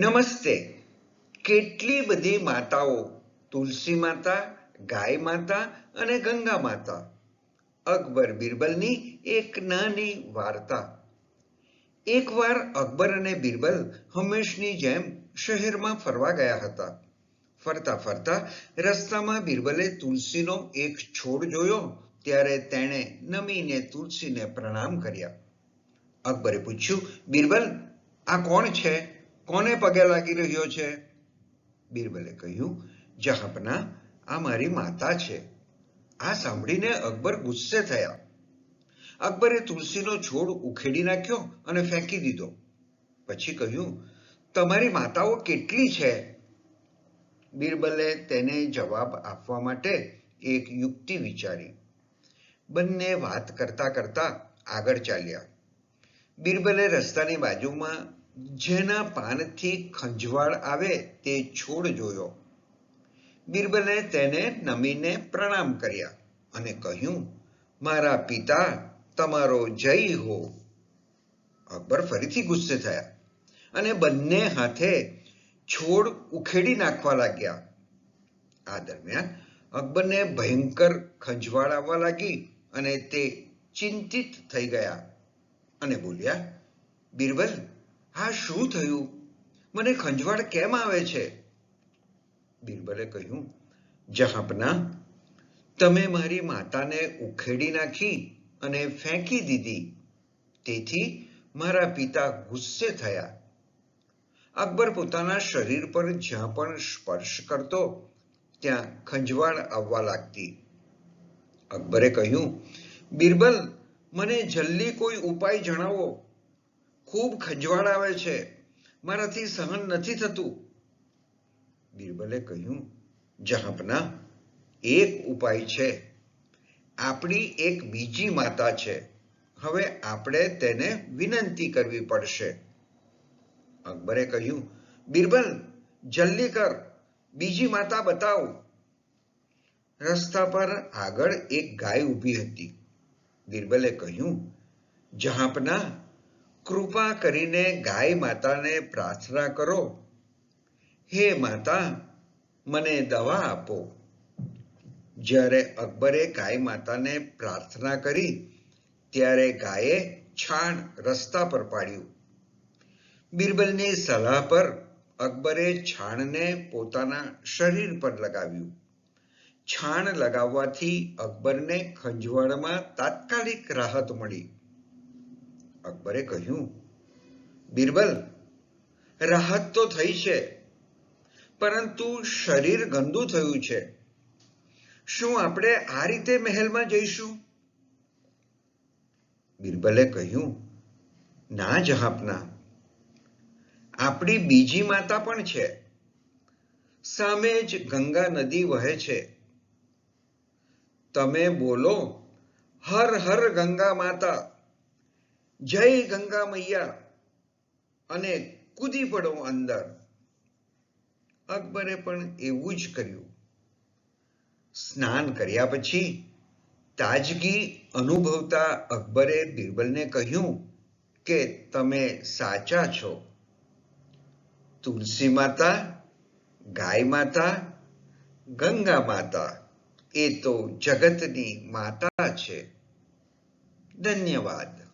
નમસ્તે. કેટલી બધી માતાઓ? તુલસી માતા, ગાય માતા અને ગંગા માતા. અકબર બિરબલની એક નાની વાર્તા. એકવાર અકબર અને બિરબલ હંમેશની જેમ શહેરમાં ફરવા ગયા હતા. ફરતા ફરતા રસ્તામાં બિરબલે તુલસીનો એક છોડ જોયો, ત્યારે તેણે નમીને તુલસીને પ્રણામ કર્યા. અકબરે પૂછ્યું, બિરબલ, આ કોણ છે? કોને પગે લાગી રહ્યો છે? બિરબલે કહ્યું, જહાપના, આ મારી માતા છે. આ સાંભળીને અકબર ગુસ્સે થયા. અકબરે તુલસીનો છોડ ઉખેડી નાખ્યો અને ફેંકી દીધો. પછી કહ્યું, તમારી માતાઓ કેટલી છે? બિરબલે તેને જવાબ આપવા માટે એક યુક્તિ વિચારી. બંને વાત કરતા કરતા આગળ ચાલ્યા. બિરબલે રસ્તાની બાજુમાં જેના પાનથી ખંજવાળ આવે તે છોડ જોયો. બિરબલે તેને નમીને પ્રણામ કર્યા અને કહ્યું, મારા પિતા, તમારો જય હો. અકબર ફરીથી ગુસ્સે થયા અને બંને હાથે છોડ ઉખેડી નાખવા લાગ્યા. આ દરમિયાન અકબરને ભયંકર ખંજવાળ આવવા લાગી અને તે ચિંતિત થઈ ગયા અને બોલ્યા, બિરબલ આ શું થયું? મને ખંજવાળ કેમ આવે છે? બિરબલે કહ્યું, જહાપના, તમે મારી માતાને ઉખેડી નાખી અને ફેંકી દીધી. તેથી મારા પિતા ગુસ્સે થયા. અકબર પોતાના શરીર પર જ્યાં પણ સ્પર્શ કરતો, ત્યાં ખંજવાળ આવવા લાગતી. અકબરે કહ્યું, બિરબલ, મને જલ્દી કોઈ ઉપાય જણાવો. ખૂબ ખંજવાળ આવે છે. મારાથી સહન નથી થતું. બિરબલે કહ્યું, જહાપના, એક ઉપાય છે. આપણી એક બીજી માતા છે. હવે આપણે તેને વિનંતી કરવી પડશે. અકબરે કહ્યું, બિરબલ, જલ્દી કર. બીજી માતા બતાવ. રસ્તા પર આગળ એક ગાય ઊભી હતી. બિરબલે કહ્યું, જહાપના કૃપા કરીને ગાય માતાને પ્રાર્થના કરો. હે માતા, મને દવા આપો. જ્યારે અકબરે ગાય માતાને પ્રાર્થના કરી, ત્યારે ગાયે છાણ રસ્તા પર પાડ્યું. બિરબલની સલાહ પર અકબરે છાણને પોતાના શરીર પર લગાવ્યું. છાણ લગાવવાથી અકબરને ખંજવાળમાં તાત્કાલિક રાહત મળી. અકબરે કહ્યું, બિરબલ, રાહત તો થઈ છે, પરંતુ શરીર ગંદુ થયું છે. શું આપણે આ રીતે મહેલમાં જઈશું? બિરબલે કહ્યું, ના જહાપના. આપણી બીજી માતા પણ છે. સામે જ ગંગા નદી વહે છે. તમે બોલો, હર હર ગંગા માતા જય ગંગા મૈયા અને કૂદી પડો અંદર. અકબરે પણ એવું જ કર્યું. સ્નાન કર્યા પછી તાજગી અનુભવતા અકબરે બિરબલને કહ્યું કે તમે સાચા છો. તુલસી માતા, ગાય માતા, ગંગા માતા એ તો જગતની માતા છે. ધન્યવાદ.